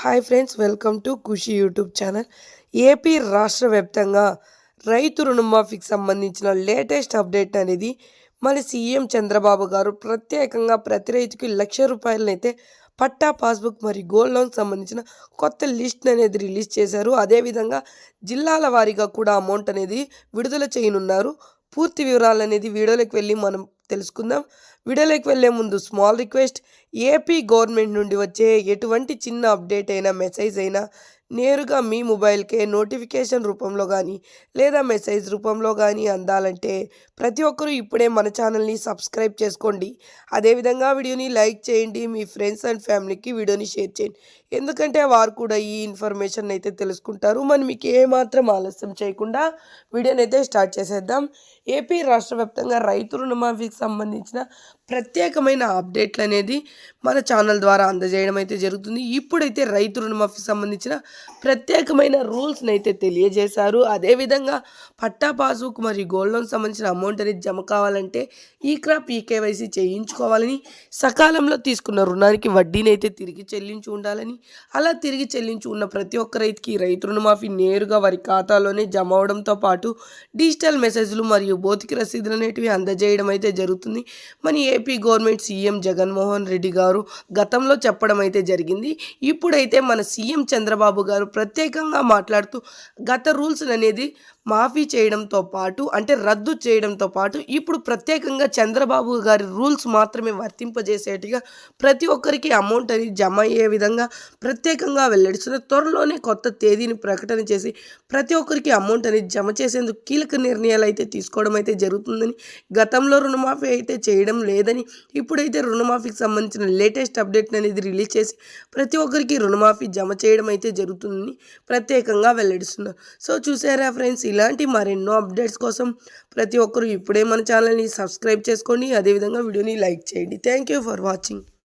Hi friends welcome to Khushi YouTube channel. AP రాష్ట్ర వ్యాప్తంగా రైతు రుణమాఫీకి సంబంధించిన లేటెస్ట్ అప్డేట్ అనేది మన సీఎం చంద్రబాబు గారు ప్రత్యేకంగా ప్రతి రైతుకి లక్ష రూపాయలనైతే పట్టా పాస్బుక్ మరియు గోల్డ్ లోన్ సంబంధించిన కొత్త లిస్ట్ అనేది రిలీజ్ చేశారు. అదేవిధంగా జిల్లాల వారీగా కూడా అమౌంట్ అనేది విడుదల చేయనున్నారు. పూర్తి వివరాలు అనేది వీడియోలోకి వెళ్ళి మనం తెలుసుకుందాం. వీడియోలోకి వెళ్ళే ముందు స్మాల్ రిక్వెస్ట్ ఏపీ గవర్నమెంట్ నుండి వచ్చే ఎటువంటి చిన్న అప్డేట్ అయినా మెసేజ్ అయినా నేరుగా మీ మొబైల్కే నోటిఫికేషన్ రూపంలో కానీ లేదా మెసేజ్ రూపంలో కానీ అందాలంటే ప్రతి ఒక్కరూ ఇప్పుడే మన ఛానల్ని సబ్స్క్రైబ్ చేసుకోండి. అదేవిధంగా వీడియోని లైక్ చేయండి మీ ఫ్రెండ్స్ అండ్ ఫ్యామిలీకి వీడియోని షేర్ చేయండి. ఎందుకంటే వారు కూడా ఈ ఇన్ఫర్మేషన్ అయితే తెలుసుకుంటారు. మనం మీకు ఏమాత్రం ఆలస్యం చేయకుండా వీడియోని అయితే స్టార్ట్ చేసేద్దాం. ఏపీ రాష్ట్ర వ్యాప్తంగా రైతు రుణమాఫీకి సంబంధించిన ప్రత్యేకమైన అప్డేట్లు అనేది మన ఛానల్ ద్వారా అందజేయడం అయితే జరుగుతుంది. ఇప్పుడైతే రైతు రుణమాఫీకి సంబంధించిన ప్రత్యేకమైన రూల్స్ని అయితే తెలియజేశారు. అదేవిధంగా పట్టా పాస్బుక్ మరియు గోల్డ్ లోన్ సంబంధించిన అమౌంట్ అనేది జమ కావాలంటే ఈ క్రాప్ ఈ కేవైసీ చేయించుకోవాలని సకాలంలో తీసుకున్న రుణానికి వడ్డీని అయితే తిరిగి చెల్లించి ఉండాలని అలా తిరిగి చెల్లించి ఉన్న ప్రతి ఒక్క రైతుకి రైతు రుణమాఫీ నేరుగా వారి ఖాతాలోనే జమ అవడంతో పాటు డిజిటల్ మెసేజ్లు మరియు భౌతిక రసీదులు అనేటివి అందజేయడం అయితే జరుగుతుంది. మన AP government CM Jaganmohan Reddy garu గతంలో చెప్పడం అయితే జరిగింది. ఇప్పుడైతే మన సీఎం చంద్రబాబు గారు ప్రత్యేకంగా మాట్లాడుతూ గత రూల్స్ అనేది మాఫీ చేయడంతో పాటు అంటే రద్దు చేయడంతో పాటు ఇప్పుడు ప్రత్యేకంగా చంద్రబాబు గారి రూల్స్ మాత్రమే వర్తింపజేసేట్టుగా ప్రతి ఒక్కరికి అమౌంట్ అనేది జమ అయ్యే విధంగా ప్రత్యేకంగా వెల్లడిస్తున్న త్వరలోనే కొత్త తేదీని ప్రకటన చేసి ప్రతి ఒక్కరికి అమౌంట్ అనేది జమ చేసేందుకు కీలక నిర్ణయాలు అయితే తీసుకోవడం అయితే జరుగుతుందని గతంలో రుణమాఫీ అయితే చేయడం లేదని ఇప్పుడైతే రుణమాఫీకి సంబంధించిన లేటెస్ట్ అప్డేట్ అనేది రిలీజ్ చేసి ప్రతి ఒక్కరికి రుణమాఫీ జమ చేయడం అయితే జరుగుతుంది. జరుగుతుందని ప్రత్యేకంగా వెల్లడిస్తున్నారు సో చూసారా ఫ్రెండ్స్ ఇలాంటి మరెన్నో అప్డేట్స్ కోసం ప్రతి ఒక్కరూ ఇప్పుడే మన ఛానల్ని సబ్స్క్రైబ్ చేసుకోండి అదేవిధంగా వీడియోని లైక్ చేయండి. Thank you for watching.